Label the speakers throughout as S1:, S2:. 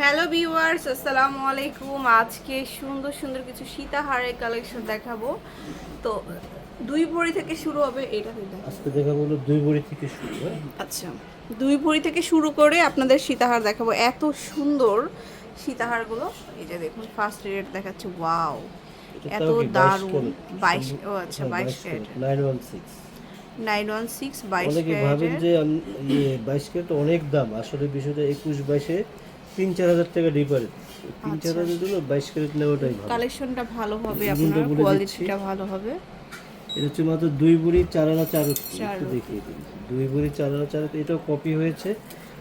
S1: Hello viewers আসসালামু আলাইকুম। আজকে সুন্দর সুন্দর কিছু সীতাহারের কালেকশন দেখাবো। তো দুই ভরি থেকে শুরু হবে এটা দেখাবো
S2: আজকে দেখা হলো দুই বড়ি থেকে শুরু হ্যাঁ?
S1: আচ্ছা দুই ভরি থেকে শুরু করে আপনাদের সীতাহার দেখাবো। এত সুন্দর সীতাহারগুলো। এই যে দেখুন ফার্স্ট রেট দেখাচ্ছে ওয়াও এত
S2: তাও 22
S1: দারুণ। বাইশ ও আচ্ছা
S2: হ্যাঁ,
S1: বাইশ
S2: 22
S1: carat
S2: carat, 916
S1: nine one six বাইশ
S2: ভাবেন যে ইয়ে বাইশ ক্যারেট অনেক দাম। আসলে বিষয়টা একুশ বাইশে তিন চার হাজার টাকা ডিফারেন্স তিন চার
S1: আচ্ছা।
S2: হাজারের জন্য বাইশ ক্যারেট নেওয়াটাই ভালো।
S1: কালেকশনটা ভালো হবে আপনার কোয়ালিটিটা ভালো হবে।
S2: এটা হচ্ছে মাত্র দুই বুড়ি চার আনা চার। দেখিয়ে দিন। দুই বুড়ি চার আনা চার এটাও কপি হয়েছে।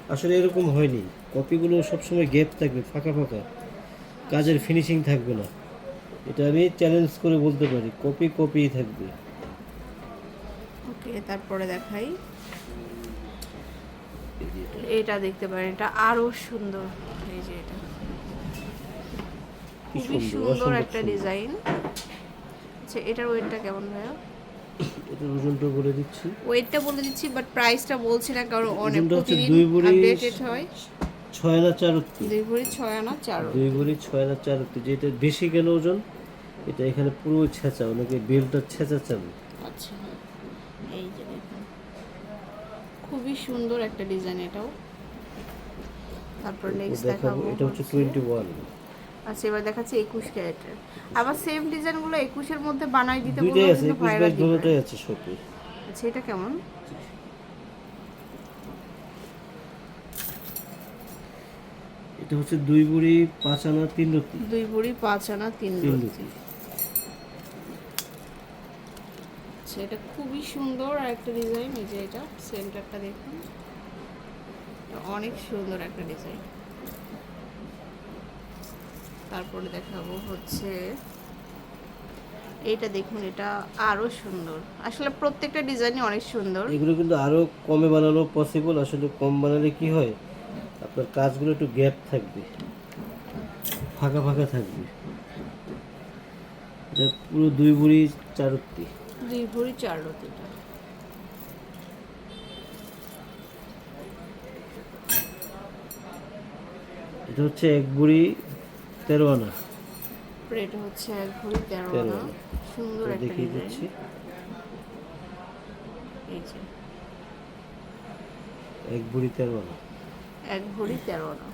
S2: আসলে এরকম হয়নি। কপিগুলো সবসময় গ্যাপ থাকবে ফাঁকা ফাঁকা। কাজের ফিনিশিং থাকবে না। এটা আমি চ্যালেঞ্জ করে বলতে পারি। কপি কপিই থাকবে।
S1: ওকে তারপরে দেখাই। এটা দেখতে পারেন এটা আরও সুন্দর। এই যে এটা। খুবই
S2: সুন্দর,
S1: একটা ডিজাইন। আচ্ছা এটার ওয়েটটা কেমন ভাইয়া?
S2: এটা ওজনটা বলে দিচ্ছি।
S1: ওয়েটটা বলে দিচ্ছি বাট প্রাইসটা বলছি না কারণ অনেক প্রতিদিন
S2: দুই ভরি
S1: আপডেটেড হয়।
S2: ছয় আনা চার।
S1: দুই ভরি ছয় আনা চার
S2: দুই ভরি ছয় আনা চার। যেটা বেশি কেন ওজন? এটা এখানে পুরো ছেঁচা অনেকে বেলটা ছেঁচা চাবে
S1: আচ্ছা এই যে খুবই সুন্দর একটা ডিজাইন এটাও। তারপর নেক্সট
S2: দেখাবো এটা হচ্ছে
S1: হচ্ছে-
S2: টোয়েন্টি ওয়ান
S1: আচ্ছা এবার দেখাচ্ছে একুশ ক্যারেটের। আবার সেম ডিজাইনগুলো একুশের মধ্যে বানাই দিতে
S2: দুইটাই
S1: বললেও
S2: আছে
S1: কিন্তু
S2: একুশ
S1: ভাইরা
S2: বাইশ
S1: দিবে
S2: দুটোটাই আছে শপে
S1: আচ্ছা এটা কেমন?
S2: এটা হচ্ছে দুই বুড়ি পাঁচ আনা তিন রুটি।
S1: দুই বুড়ি পাঁচ আনা তিন
S2: তিন
S1: রুটি। আচ্ছা এটা খুবই সুন্দর আর একটা ডিজাইন এই যে এটা সেন্টারটা দেখুন। এটা অনেক সুন্দর একটা ডিজাইন তারপরে দেখাবো হচ্ছে, এইটা দেখুন, এটা আরও সুন্দর। আসলে প্রত্যেকটা ডিজাইনই অনেক সুন্দর।
S2: এগুলো কিন্তু আরও কমে বানানো পসিবল আসলে কম বানালে কি হয়, আপনার কাজগুলো একটু গ্যাপ থাকবে, ফাঁকা ফাঁকা থাকবে। এটা পুরো দুই বুড়ি চারুক্তি
S1: দুই ভরি চার রতিটা।
S2: এটা হচ্ছে এক বুড়ি তেরো আনা।
S1: এটা হচ্ছে এক ভরি তেরো আনা। সুন্দর একটা
S2: দেখিয়ে দিচ্ছি।
S1: এই যে।
S2: এক বুড়ি তেরো আনা।
S1: এক ভরি তেরো আনা।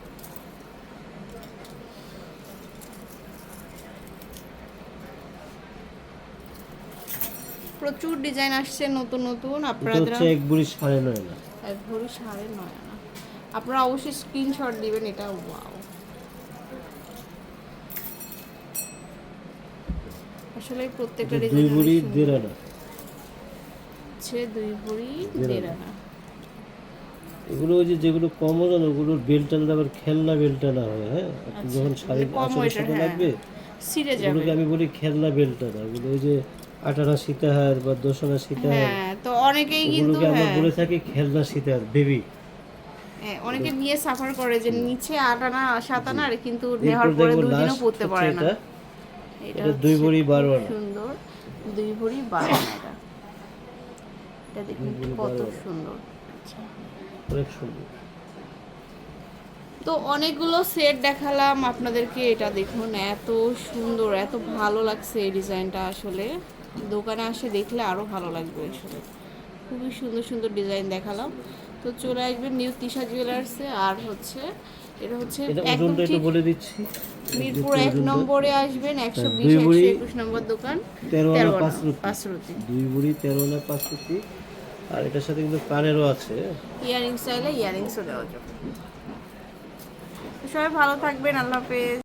S1: প্রচুর ডিজাইন আসছে নতুন নতুন আপনারা
S2: হচ্ছে এক বুড়ি সাড়ে নয় আনা
S1: এক ভরি সাড়ে নয় আনা আপনারা অবশ্যই স্ক্রিনশট দিবেন এটা ওয়াও আসলে প্রত্যেকটা
S2: এটা দুই
S1: ডিজাইন
S2: বুড়ি দেড় আনা
S1: হচ্ছে দুই ভরি
S2: দেড় আনা। এগুলো ওই যে যেগুলো কম ওজন ওগুলোর বেলটা আবার খেলনা বেলটা না হয় হ্যাঁ?
S1: আচ্ছা,
S2: যখন শাড়ি সাথে
S1: হ্যাঁ।
S2: লাগবে
S1: সিরে যাবে।
S2: আমি বলি খেলনা বেলটা না ওগুলো ওই যে আটানা সীতাহার বা সীতাহার।
S1: হ্যাঁ তো অনেকেই কিন্তু
S2: আমরা
S1: হ্যাঁ।
S2: বলে থাকি খেলনা সীতাহার বেবি
S1: হ্যাঁ, অনেকে নিয়ে সাফার করে যে নিচে আট আনা সাত আনা আর কিন্তু নেওয়ার পরে দুদিনও পড়তে পারে না।
S2: এটা দুই ভরি বারো
S1: সুন্দর দুই ভরি বারো এটা। এটা দেখুন কত সুন্দর। আচ্ছা।
S2: অনেক সুন্দর।
S1: তো অনেকগুলো সেট দেখালাম আপনাদেরকে এটা দেখুন এত সুন্দর এত ভালো লাগছে এই ডিজাইনটা আসলে। দোকানে আসে দেখলে আরও ভালো লাগবে আসলে খুবই সুন্দর সুন্দর ডিজাইন দেখালাম। তো চলে আসবেন নিউ তিশা জুয়েলার্সে আর হচ্ছে এটা হচ্ছে
S2: বলে দিচ্ছি।
S1: মিরপুর এক নম্বরে আসবেন একশো
S2: হ্যাঁ,
S1: বিশ একশো একুশ নম্বর দোকান
S2: তেরো আনা
S1: তেরো
S2: পাঁচ রুটি। দুই বুড়ি তেরো আনা পাঁচ রুটি। আর এটার সাথে কিন্তু কানেরও আছে।
S1: ইয়ারিংস চাইলে ইয়ারিংসও দেওয়া যাবে। সবাই ভালো থাকবেন আল্লাহ হাফেজ।